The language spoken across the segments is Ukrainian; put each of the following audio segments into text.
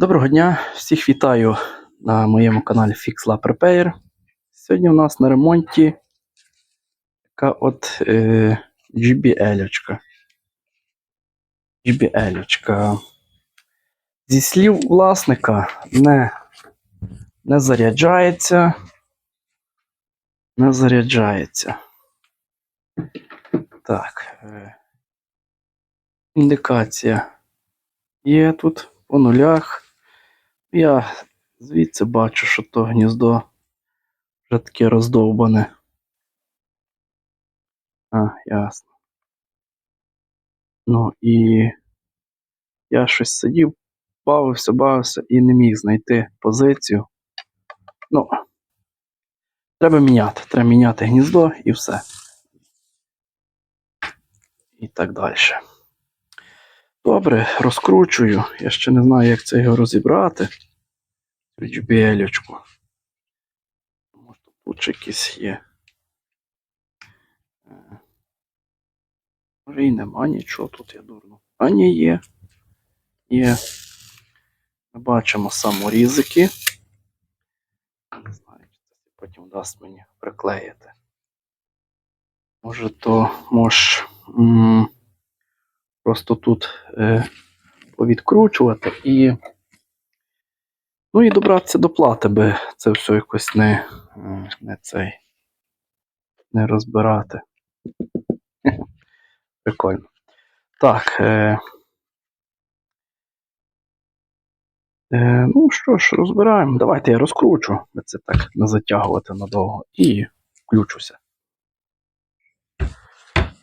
Доброго дня, всіх вітаю на моєму каналі FixLab Repair. Сьогодні у нас на ремонті така от е, GBL. -очка. GBL. -очка. Зі слів власника не, не заряджається. Не заряджається. Так. Е, індикація є тут по нулях. Я звідси бачу, що то гніздо вже таке роздовбане. А, ясно. Ну і я щось сидів, бавився, бавився і не міг знайти позицію. Ну, треба міняти. Треба міняти гніздо і все. І так далі. Добре, розкручую. Я ще не знаю, як це його розібрати. Цю JBL-очку. Може тут якісь є. Е, Може і нема нічого тут, я дурно. А ні, є. Є. Ми бачимо саморізики. Не знаю, чи це потім дасть мені приклеїти. Може то, може. м, Просто тут е, повідкручувати і. Ну і добратися до плати, би це все якось не, не цей. Не розбирати. Прикольно. Так. Е, е, ну що ж, розбираємо. Давайте я розкручу, це так не затягувати надовго. І включуся.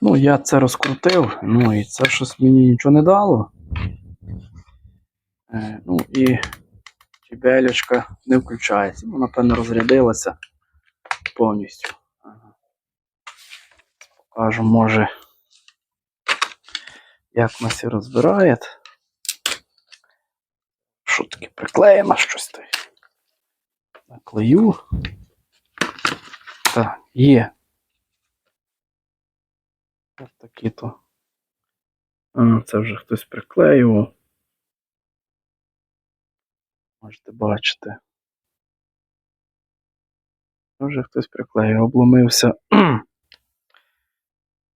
Ну, я це розкрутив, ну і це щось мені нічого не дало. Е, ну і чебелечка не включається. Ну, напевно, розрядилася повністю. Покажу, може, як вона все розбирає. Що таке приклеєно щось то. Наклею. Так, є. Ось такі то. А, це вже хтось приклеював. Можете бачити. Вже хтось приклеїв, обломився.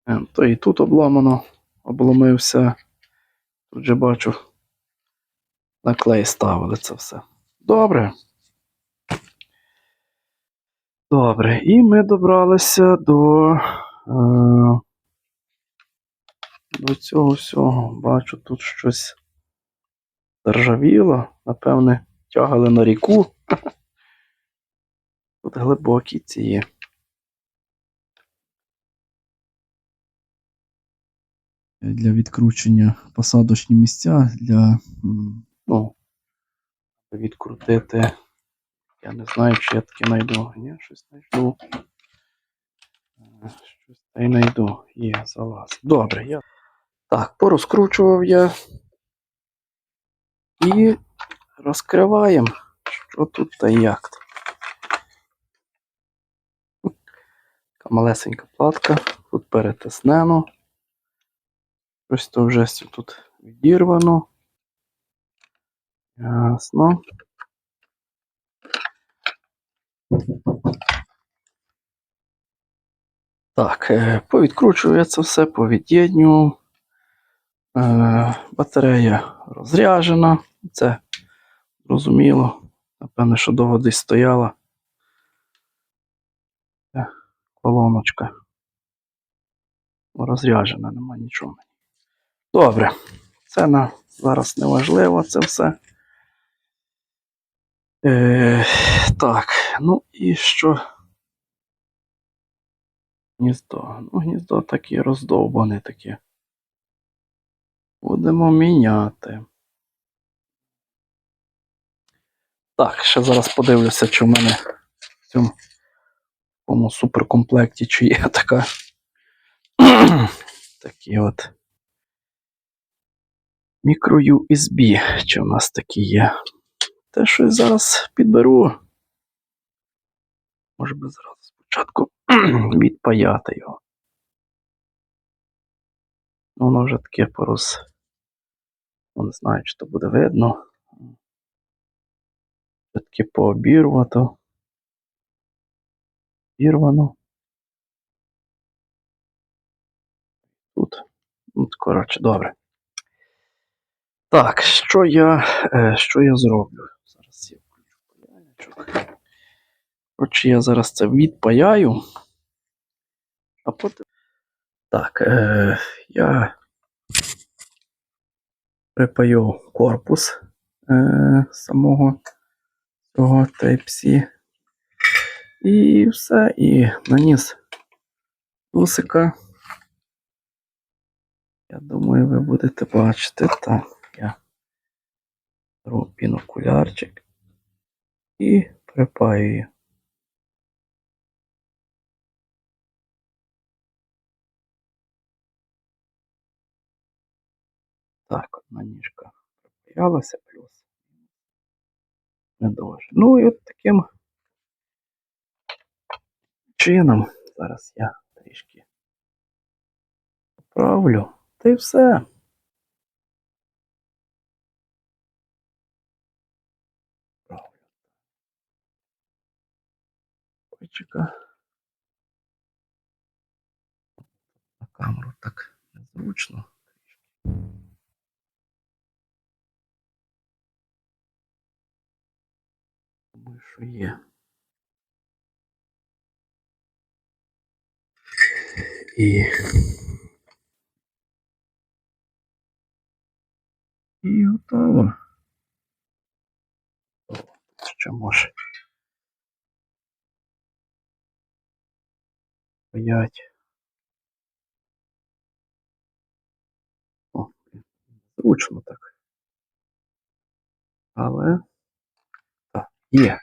Е, То і тут обламано, обломився. Тут же бачу. На клей ставили це все. Добре. Добре. І ми добралися до. Е, до цього всього бачу тут щось заржавіло. Напевне, тягали на ріку. Тут глибокі ці є. Для відкручення посадочні місця для ну, відкрутити. Я не знаю, чи я таки знайду. Ні, щось знайду. Е, Щось та й знайду. Є, залаз. Добре, я. Так, порозкручував я. І розкриваємо, що тут та як. Така малесенька платка, тут перетиснено. Щось то вже тут відірвано. Ясно. Так, е, повідкручую це все, повід'єднював. Е, Батарея розряджена. Це зрозуміло. Напевно, що довго десь стояла. Е, Колоночка. Розряджена, нема нічого. Добре. Це на зараз не важливо, це все. Е, так, ну і що? Гніздо. Ну, гніздо таке роздовбане таке. Будемо міняти. Так, ще зараз подивлюся, чи в мене в цьому суперкомплекті, чи є така. Такі от. Мікро USB, чи в нас такі є. Те щось зараз підберу. Може би зразу спочатку відпаяти його. Воно вже таке пороз. Ну, не знаю, чи то буде видно. Все-таки пообірвато. Обірвано. Тут. Ну, коротше, добре. Так, що я, е, що я зроблю? Зараз я включу паяльничок. Коротше, я зараз це відпаяю. А потім. Так, е, я припаю корпус е, самого цього Type-C. І все, і наніс усика. Я думаю, ви будете бачити. Так, я беру пінокулярчик і припаюю. Так, одна ніжка припаялася. Не. Ну і от таким чином зараз я трішки поправлю. Та й все. Правлю. Почека. На камеру так незручно. Думаю, що є. І. І готово. О, Ще може. Стоять. О, зручно так. Але. Є.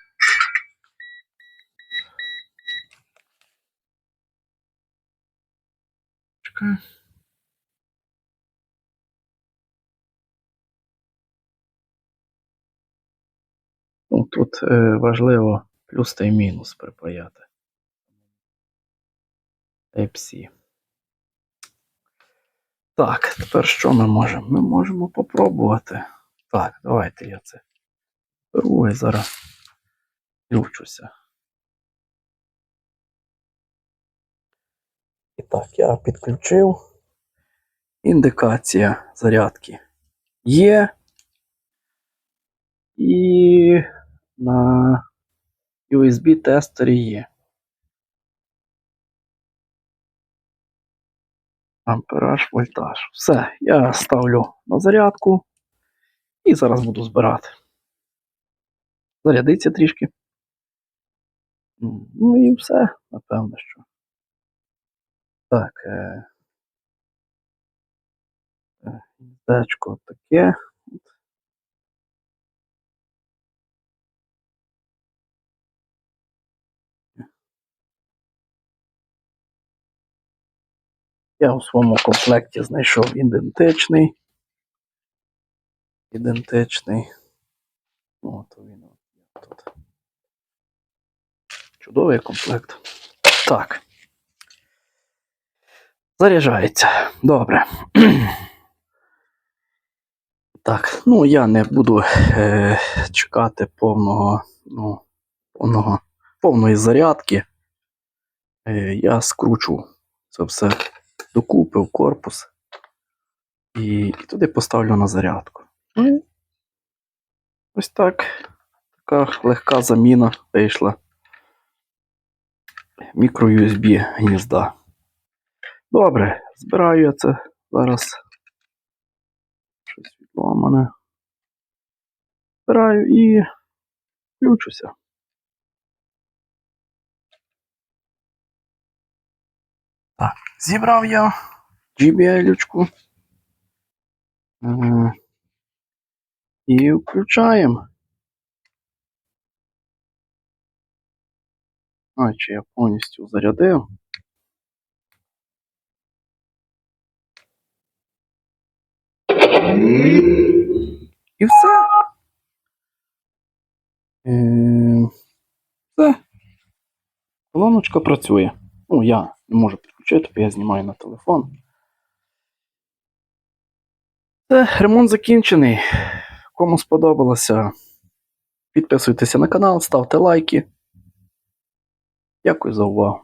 Ну, тут е, важливо плюс та й мінус припаяти. Type-C. Так, тепер що ми можемо? Ми можемо попробувати. Так, давайте я це беру і зараз включуся. І так, я підключив. Індикація зарядки є. І на USB тестері є. Ампераж, вольтаж. Все, я ставлю на зарядку і зараз буду збирати. Зарядиться трішки. Ну і все, напевно, що. Так. Е... е, Гніздечко таке. Я у своєму комплекті знайшов ідентичний. Ідентичний. От він от є тут. Чудовий комплект. Так. Заряджається. Добре. Так, ну я не буду е, чекати повного, ну, повного, повної зарядки. Е, я скручу це все докупи в корпус і, і туди поставлю на зарядку. Ось так. Така легка заміна вийшла. Мікро-USB гнізда. Добре, збираю я це зараз. Щось відломане. Збираю і включуся. Так, зібрав я JBL-ючку. Е, І включаємо. А, чи я повністю зарядив. І все. Е, Все. Колоночка працює. Ну, я не можу підключити, бо я знімаю на телефон. Все, ремонт закінчений. Кому сподобалося, Підписуйтеся на канал, ставте лайки. Дякую за увагу.